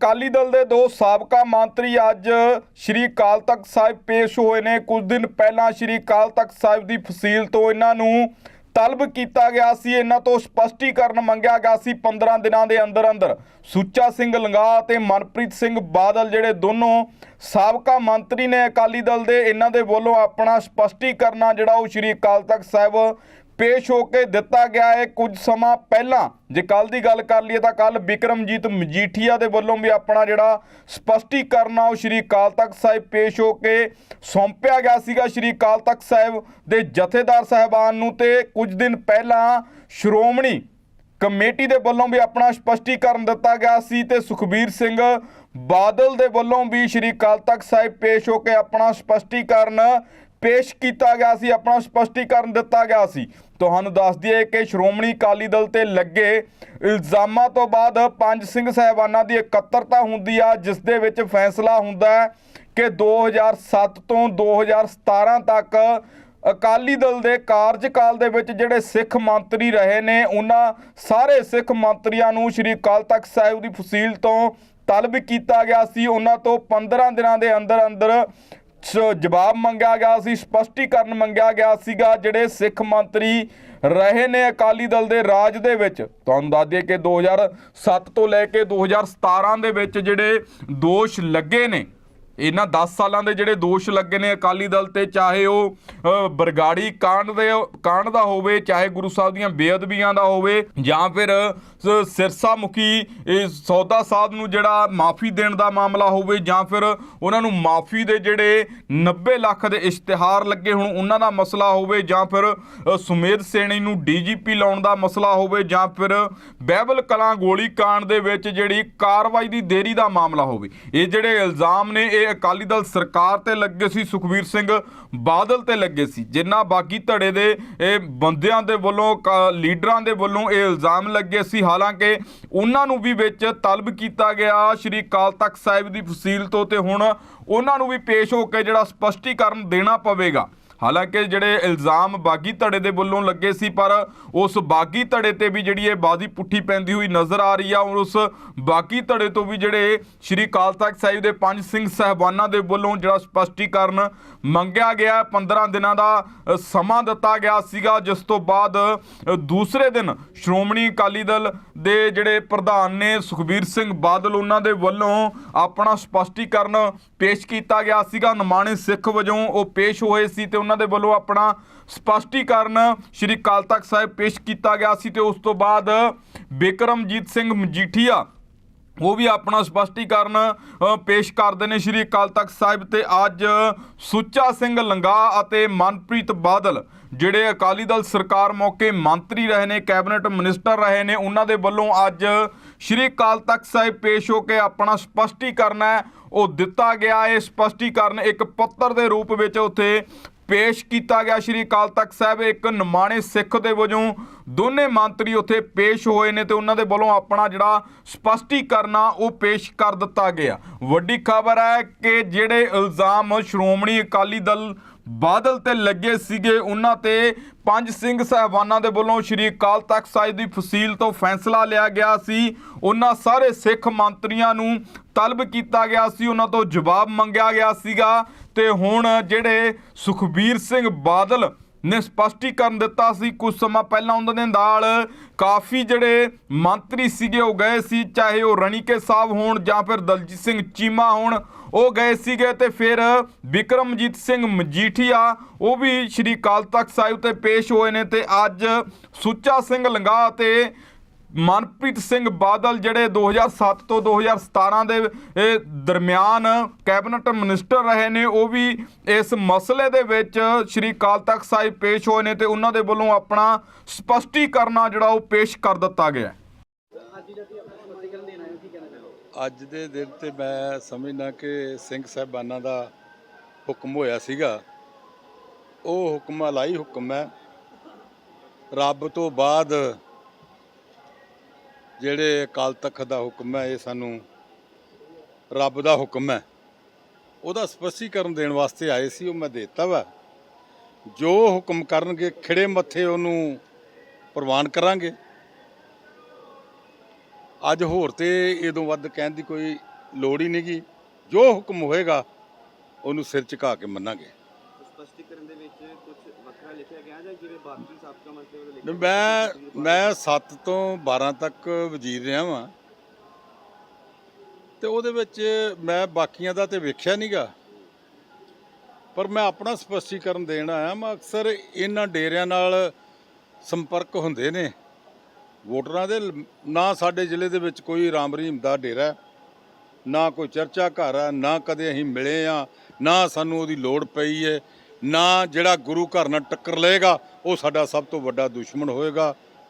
ਅਕਾਲੀ ਦਲ ਦੇ ਦੋ ਸਾਬਕਾ ਮੰਤਰੀ ਅੱਜ ਸ਼੍ਰੀ ਅਕਾਲ ਤਖਤ ਸਾਹਿਬ ਪੇਸ਼ ਹੋਏ ਨੇ। ਕੁਝ ਦਿਨ ਪਹਿਲਾਂ ਸ਼੍ਰੀ ਅਕਾਲ ਤਖਤ ਸਾਹਿਬ ਦੀ ਫਸੀਲ ਤੋਂ ਇਹਨਾਂ ਨੂੰ ਤਲਬ ਕੀਤਾ ਗਿਆ ਸੀ। ਇਹਨਾਂ ਤੋਂ ਸਪਸ਼ਟੀਕਰਨ ਮੰਗਿਆ ਗਿਆ ਸੀ 15 ਦਿਨਾਂ ਦੇ ਅੰਦਰ ਅੰਦਰ। ਸੁੱਚਾ ਸਿੰਘ ਲੰਗਾ ਤੇ ਮਨਪ੍ਰੀਤ ਸਿੰਘ ਬਾਦਲ ਜਿਹੜੇ ਦੋਨੋਂ ਸਾਬਕਾ ਮੰਤਰੀ ਨੇ ਅਕਾਲੀ ਦਲ ਦੇ, ਇਹਨਾਂ ਦੇ ਵੱਲੋਂ ਆਪਣਾ ਸਪਸ਼ਟੀਕਰਨ ਜਿਹੜਾ ਉਹ ਸ਼੍ਰੀ ਅਕਾਲ ਤਖਤ ਸਾਹਿਬ ਪੇਸ਼ ਹੋ ਕੇ ਦਿੱਤਾ ਗਿਆ ਹੈ ਕੁਝ ਸਮਾਂ ਪਹਿਲਾਂ। ਜੇ ਕੱਲ ਦੀ ਗੱਲ ਕਰ ਲਈਏ ਤਾਂ ਕੱਲ ਬਿਕਰਮਜੀਤ ਮਜੀਠੀਆ ਦੇ ਵੱਲੋਂ ਵੀ ਆਪਣਾ ਜਿਹੜਾ ਸਪਸ਼ਟੀਕਰਨ ਆ, ਉਹ ਸ਼੍ਰੀ ਅਕਾਲ ਤਖਤ ਸਾਹਿਬ ਪੇਸ਼ ਹੋ ਕੇ ਸੌਂਪਿਆ ਗਿਆ ਸੀਗਾ। ਸ਼੍ਰੀ ਅਕਾਲ ਤਖਤ ਸਾਹਿਬ ਦੇ ਜਥੇਦਾਰ ਸਾਹਿਬਾਨ ਨੂੰ ਤੇ ਕੁਝ ਦਿਨ ਪਹਿਲਾਂ ਸ਼੍ਰੋਮਣੀ ਕਮੇਟੀ ਦੇ ਵੱਲੋਂ ਵੀ ਆਪਣਾ ਸਪਸ਼ਟੀਕਰਨ ਦਿੱਤਾ ਗਿਆ ਸੀ ਤੇ ਸੁਖਬੀਰ ਸਿੰਘ ਬਾਦਲ ਦੇ ਵੱਲੋਂ ਵੀ ਸ਼੍ਰੀ ਅਕਾਲ ਤਖਤ ਸਾਹਿਬ ਪੇਸ਼ ਹੋ ਕੇ ਆਪਣਾ ਸਪਸ਼ਟੀਕਰਨ ਪੇਸ਼ ਕੀਤਾ ਗਿਆ ਸੀ, ਆਪਣਾ ਸਪਸ਼ਟੀਕਰਨ ਦਿੱਤਾ ਗਿਆ ਸੀ। ਤੁਹਾਨੂੰ ਦੱਸ ਦਈਏ ਕਿ ਸ਼੍ਰੋਮਣੀ ਅਕਾਲੀ ਦਲ ਤੇ ਲੱਗੇ ਇਲਜ਼ਾਮਾਂ ਤੋਂ ਬਾਅਦ ਪੰਜ ਸਿੰਘ ਸਾਹਿਬਾਨਾਂ ਦੀ ਇਕੱਤਰਤਾ ਹੁੰਦੀ ਆ, ਜਿਸ ਦੇ ਵਿੱਚ ਫੈਸਲਾ ਹੁੰਦਾ ਹੈ ਕਿ 2007 ਤੋਂ 2017 ਤੱਕ ਅਕਾਲੀ ਦਲ ਦੇ ਕਾਰਜਕਾਲ ਦੇ ਵਿੱਚ ਜਿਹੜੇ ਸਿੱਖ ਮੰਤਰੀ ਰਹੇ ਨੇ, ਉਹਨਾਂ ਸਾਰੇ ਸਿੱਖ ਮੰਤਰੀਆਂ ਨੂੰ ਸ਼੍ਰੀ ਅਕਾਲ ਤਖਤ ਸਾਹਿਬ ਦੀ ਫਸੀਲ ਤੋਂ ਤਲਬ ਕੀਤਾ ਗਿਆ ਸੀ। ਉਹਨਾਂ ਤੋਂ 15 ਦਿਨਾਂ ਦੇ ਅੰਦਰ ਅੰਦਰ ਸ- ਜਵਾਬ ਮੰਗਿਆ ਗਿਆ ਸੀ, ਸਪਸ਼ਟੀਕਰਨ ਮੰਗਿਆ ਗਿਆ ਸੀਗਾ, ਜਿਹੜੇ ਸਿੱਖ ਮੰਤਰੀ ਰਹੇ ਨੇ ਅਕਾਲੀ ਦਲ ਦੇ ਰਾਜ ਦੇ ਵਿੱਚ। ਤੁਹਾਨੂੰ ਦੱਸ ਦਈਏ ਕਿ 2007 ਤੋਂ ਲੈ ਕੇ 2017 ਦੇ ਵਿੱਚ ਜਿਹੜੇ ਦੋਸ਼ ਲੱਗੇ ਨੇ ਇਹਨਾਂ 10 ਸਾਲਾਂ ਦੇ ਜਿਹੜੇ ਦੋਸ਼ ਲੱਗੇ ਨੇ ਅਕਾਲੀ ਦਲ ਤੇ, ਚਾਹੇ ਉਹ ਬਰਗਾੜੀ ਕਾਂਡ ਦੇ, ਕਾਂਡ ਦਾ ਹੋਵੇ, ਚਾਹੇ ਗੁਰੂ ਸਾਹਿਬ ਦੀਆਂ ਬੇਅਦਬੀਆਂ ਦਾ ਹੋਵੇ, ਜਾਂ ਫਿਰ, ਸ- ਸਿਰਸਾ ਮੁਖੀ ਸੌਦਾ ਸਾਹਿਬ ਨੂੰ ਜਿਹੜਾ ਮਾਫੀ ਦੇਣ ਦਾ ਮਾਮਲਾ ਹੋਵੇ, ਜਾਂ ਫਿਰ ਉਹਨਾਂ ਨੂੰ ਮਾਫੀ ਦੇ ਜਿਹੜੇ 90 ਲੱਖ ਦੇ ਇਸ਼ਤਿਹਾਰ ਲੱਗੇ ਹੁਣ, ਉਹਨਾਂ ਦਾ ਮਸਲਾ ਹੋਵੇ, ਜਾਂ ਫਿਰ ਸੁਮੇਧ ਸੈਣੀ ਨੂੰ ਡੀਜੀਪੀ ਲਾਉਣ ਦਾ ਮਸਲਾ ਹੋਵੇ, ਜਾਂ ਫਿਰ ਬਹਿਬਲ ਕਲਾਂ ਗੋਲੀ ਕਾਂਡ ਦੇ ਵਿੱਚ ਜਿਹੜੀ ਕਾਰਵਾਈ ਦੀ ਦੇਰੀ ਦਾ ਮਾਮਲਾ ਹੋਵੇ, ਇਹ ਜਿਹੜੇ ਇਲਜ਼ਾਮ ਨੇ, ਇਹ ਅਕਾਲੀ ਦਲ ਸਰਕਾਰ ਤੇ ਲੱਗੇ ਸੀ, ਸੁਖਬੀਰ ਸਿੰਘ ਬਾਦਲ ਤੇ ਲੱਗੇ ਸੀ। ਜਿੰਨਾ ਬਾਕੀ ਧੜੇ ਦੇ, ਇਹ ਬੰਦਿਆਂ ਦੇ ਵੱਲੋਂ ਲੀਡਰਾਂ ਦੇ ਵੱਲੋਂ ਇਹ ਇਲਜ਼ਾਮ ਲੱਗੇ ਸੀ। ਹਾਲਾਂਕਿ ਉਹਨਾਂ ਨੂੰ ਵੀ ਵਿੱਚ ਤਲਬ ਕੀਤਾ ਗਿਆ ਸ਼੍ਰੀ ਅਕਾਲ ਤਖਤ ਸਾਹਿਬ ਦੀ ਫਸੀਲ ਤੋਂ ਤੇ ਹੁਣ ਉਹਨਾਂ ਨੂੰ ਵੀ ਪੇਸ਼ ਹੋ ਕੇ ਜਿਹੜਾ ਸਪਸ਼ਟੀਕਰਨ ਦੇਣਾ ਪਵੇਗਾ। ਹਾਲਾਂਕਿ ਜਿਹੜੇ ਇਲਜ਼ਾਮ ਬਾਗੀ ਧੜੇ ਦੇ ਵੱਲੋਂ ਲੱਗੇ ਸੀ, ਪਰ ਉਸ ਬਾਗੀ ਧੜੇ ਤੇ ਵੀ ਜਿਹੜੀ ਇਹ ਬਾਦੀ ਪੁੱਠੀ ਪੈਂਦੀ ਹੋਈ ਨਜ਼ਰ ਆ ਰਹੀ ਆ, ਔਰ ਉਸ ਬਾਗੀ ਧੜੇ ਤੋਂ ਵੀ ਜਿਹੜੇ ਸ਼੍ਰੀ ਅਕਾਲ ਤਖਤ ਸਾਹਿਬ ਦੇ ਪੰਜ ਸਿੰਘ ਸਹਿਬਾਨਾਂ ਦੇ ਵੱਲੋਂ ਜਿਹੜਾ ਸਪਸ਼ਟੀਕਰਨ ਮੰਗਿਆ ਗਿਆ 15 ਦਿਨਾਂ ਦਾ ਸਮਾਂ ਦਿੱਤਾ ਗਿਆ ਸੀਗਾ, ਜਿਸ ਤੋਂ ਬਾਅਦ ਦੂਸਰੇ ਦਿਨ ਸ਼੍ਰੋਮਣੀ ਅਕਾਲੀ ਦਲ ਦੇ ਜਿਹੜੇ ਪ੍ਰਧਾਨ ਨੇ ਸੁਖਬੀਰ ਸਿੰਘ ਬਾਦਲ, ਉਹਨਾਂ ਦੇ ਵੱਲੋਂ ਆਪਣਾ ਸਪਸ਼ਟੀਕਰਨ ਪੇਸ਼ ਕੀਤਾ ਗਿਆ ਸੀਗਾ। ਨਿਮਾਣੇ ਸਿੱਖ ਵਜੋਂ ਉਹ ਪੇਸ਼ ਹੋਏ ਸੀ ਤੇ ਉਹਨਾਂ ਦੇ ਵੱਲੋਂ ਆਪਣਾ ਸਪਸ਼ਟੀਕਰਨ ਸ਼੍ਰੀ ਅਕਾਲ ਤਖਤ ਸਾਹਿਬ ਪੇਸ਼ ਕੀਤਾ ਗਿਆ ਸੀ ਤੇ ਉਸ ਤੋਂ ਬਾਅਦ ਬਿਕਰਮਜੀਤ ਸਿੰਘ ਮਜੀਠੀਆ ਉਹ ਵੀ ਆਪਣਾ ਸਪਸ਼ਟੀਕਰਨ ਪੇਸ਼ ਕਰਦੇ ਨੇ ਸ਼੍ਰੀ ਅਕਾਲ ਤਖਤ ਸਾਹਿਬ ਤੇ ਅੱਜ ਸੁੱਚਾ ਸਿੰਘ ਲੰਗਾ ਅਤੇ ਮਨਪ੍ਰੀਤ ਬਾਦਲ, ਜਿਹੜੇ ਅਕਾਲੀ ਦਲ ਸਰਕਾਰ ਮੌਕੇ ਮੰਤਰੀ ਰਹੇ ਨੇ, ਕੈਬਨਿਟ ਮਿਨਿਸਟਰ ਰਹੇ ਨੇ, ਉਹਨਾਂ ਦੇ ਵੱਲੋਂ ਅੱਜ ਸ਼੍ਰੀ ਅਕਾਲ ਤਖਤ ਸਾਹਿਬ ਪੇਸ਼ ਹੋ ਕੇ ਆਪਣਾ ਸਪਸ਼ਟੀਕਰਨ ਹੈ। ਉਹ ਦਿੱਤਾ ਗਿਆ, ਇਹ ਸਪਸ਼ਟੀਕਰਨ ਇੱਕ ਪੱਤਰ ਦੇ ਰੂਪ ਵਿੱਚ ਉੱਥੇ ਪੇਸ਼ ਕੀਤਾ ਗਿਆ। ਸ਼੍ਰੀ ਅਕਾਲ ਤਖਤ ਸਾਹਿਬ, ਇੱਕ ਨਿਮਾਣੇ ਸਿੱਖ ਦੇ ਵਜੋਂ ਦੋਨੇ ਮੰਤਰੀ ਉੱਥੇ ਪੇਸ਼ ਹੋਏ ਨੇ ਤੇ ਉਹਨਾਂ ਦੇ ਵੱਲੋਂ ਆਪਣਾ ਜਿਹੜਾ ਸਪਸ਼ਟੀਕਰਨ ਆ, ਉਹ ਪੇਸ਼ ਕਰ ਦਿੱਤਾ ਗਿਆ। ਵੱਡੀ ਖਬਰ ਹੈ ਕਿ ਜਿਹੜੇ ਇਲਜ਼ਾਮ ਸ਼੍ਰੋਮਣੀ ਅਕਾਲੀ ਦਲ ਬਾਦਲ ਤੇ ਲੱਗੇ ਸੀਗੇ ਉਹਨਾਂ ਤੇ। ਪੰਜ ਸਿੰਘ ਸਾਹਿਬਾਨਾਂ ਦੇ ਵੱਲੋਂ ਸ਼੍ਰੀ ਅਕਾਲ ਤਖਤ ਸਾਹਿਬ ਦੀ ਫਸੀਲ ਤੋਂ ਫੈਸਲਾ ਲਿਆ ਗਿਆ ਸੀ। ਉਹਨਾਂ ਸਾਰੇ ਸਿੱਖ ਮੰਤਰੀਆਂ ਨੂੰ ਤਲਬ ਕੀਤਾ ਗਿਆ ਸੀ। ਉਹਨਾਂ ਤੋਂ ਜਵਾਬ ਮੰਗਿਆ ਗਿਆ ਸੀਗਾ। ਤੇ ਹੁਣ ਜਿਹੜੇ ਸੁਖਬੀਰ ਸਿੰਘ ਬਾਦਲ ਨੇ ਸਪਸ਼ਟੀਕਰਨ ਦਿੱਤਾ ਸੀ ਕੁਝ ਸਮਾਂ ਪਹਿਲਾਂ ਉਹਨਾਂ ਦੇ ਨਾਲ ਕਾਫੀ ਜਿਹੜੇ ਮੰਤਰੀ ਸੀਗੇ ਉਹ ਗਏ ਸੀ, ਚਾਹੇ ਉਹ ਰਣੀਕੇ ਸਾਹਿਬ ਹੋਣ ਜਾਂ ਫਿਰ ਦਲਜੀਤ ਸਿੰਘ ਚੀਮਾ ਹੋਣ, ਉਹ ਗਏ ਸੀਗੇ ਤੇ ਫਿਰ ਵਿਕਰਮਜੀਤ ਸਿੰਘ ਮਜੀਠੀਆ, ਉਹ ਵੀ ਸ਼੍ਰੀ ਅਕਾਲ ਤਖਤ ਸਾਹਿਬ ਤੇ ਪੇਸ਼ ਹੋਏ ਨੇ ਤੇ ਅੱਜ ਸੁੱਚਾ ਸਿੰਘ ਲੰਗਾ ਤੇ ਮਨਪ੍ਰੀਤ ਸਿੰਘ ਬਾਦਲ ਜਿਹੜੇ 2007 ਤੋਂ 2017 ਦੇ ਦਰਮਿਆਨ ਕੈਬਨਿਟ ਮਿਨਿਸਟਰ ਰਹੇ ਨੇ, ਉਹ ਵੀ ਇਸ ਮਸਲੇ ਦੇ ਵਿੱਚ ਸ਼੍ਰੀ ਅਕਾਲ ਤਖਤ ਸਾਹਿਬ ਪੇਸ਼ ਹੋਏ ਨੇ ਤੇ ਉਹਨਾਂ ਦੇ ਵੱਲੋਂ ਆਪਣਾ ਸਪਸ਼ਟੀਕਰਨ ਜਿਹੜਾ ਉਹ ਪੇਸ਼ ਕਰ ਦਿੱਤਾ ਗਿਆ ਅੱਜ ਦੇ ਦਿਨ ਤੇ ਮੈਂ ਸਮਝਦਾ ਕਿ ਸਿੰਘ ਸਾਹਿਬਾਨਾਂ ਦਾ ਹੁਕਮ ਹੋਇਆ ਸੀਗਾ। ਉਹ ਹੁਕਮ, ਅਲਾਈ ਹੁਕਮ ਹੈ। ਰੱਬ ਤੋਂ ਬਾਅਦ ਜਿਹੜੇ ਅਕਾਲ ਤਖਤ ਦਾ ਹੁਕਮ ਹੈ, ਇਹ ਸਾਨੂੰ ਰੱਬ ਦਾ ਹੁਕਮ ਹੈ। ਉਹਦਾ ਸਪਸ਼ਟੀਕਰਨ ਦੇਣ ਵਾਸਤੇ ਆਏ ਸੀ, ਉਹ ਮੈਂ ਦੇਤਾ ਵਾ। ਜੋ ਹੁਕਮ ਕਰਨਗੇ, ਖਿੜੇ ਮੱਥੇ ਉਹਨੂੰ ਪ੍ਰਵਾਨ ਕਰਾਂਗੇ। ਅੱਜ ਹੋਰ ਤੇ ਇਦੋਂ ਵੱਧ ਕਹਿਣ ਦੀ ਕੋਈ ਲੋੜ ਹੀ ਨਹੀਂਗੀ ਜੋ ਹੁਕਮ ਹੋਏਗਾ, ਉਹਨੂੰ ਸਿਰ ਝੁਕਾ ਕੇ ਮੰਨਾਂਗੇ ਸਪਸ਼ਟੀਕਰਨ ਦੇ ਵਿੱਚ ਕੁਝ ਵੱਖਰਾ ਲਿਖਿਆ ਜਿਵੇਂ ਬਾਕੀ ਸਾਬਕਾ ਮੰਤਰੀ ਵੱਲੋਂ ਲਿਖਿਆ ਮੈਂ ਮੈਂ 7 ਤੋਂ 12 ਤੱਕ ਵਜ਼ੀਰ ਰਿਹਾ ਵਾਂ। ਤੇ ਉਹਦੇ ਵਿੱਚ ਮੈਂ ਬਾਕੀਆਂ ਦਾ ਤੇ ਵੇਖਿਆ ਨਹੀਂਗਾ ਪਰ ਮੈਂ ਆਪਣਾ ਸਪਸ਼ਟੀਕਰਨ ਦੇਣ ਆਇਆ ਮੈਂ ਅਕਸਰ ਇਹਨਾਂ ਡੇਰਿਆਂ ਨਾਲ ਸੰਪਰਕ ਹੁੰਦੇ ਨੇ। ਵੋਟਰਾਂ ਦੇ ਨਾ ਸਾਡੇ ਜ਼ਿਲ੍ਹੇ ਦੇ ਵਿੱਚ ਕੋਈ ਰਾਮ ਰਹੀਮ ਦਾ ਡੇਰਾ ਨਾ ਕੋਈ ਚਰਚਾ ਘਰ ਹੈ, ਨਾ ਕਦੇ ਅਸੀਂ ਮਿਲੇ ਆ ਨਾ ਸਾਨੂੰ ਉਹਦੀ ਲੋੜ ਪਈ ਹੈ। ਨਾ ਜਿਹੜਾ ਗੁਰੂ ਘਰ ਨਾਲ ਟੱਕਰ ਲਏਗਾ ਉਹ ਸਾਡਾ ਸਭ ਤੋਂ ਵੱਡਾ ਦੁਸ਼ਮਣ ਹੋਏਗਾ।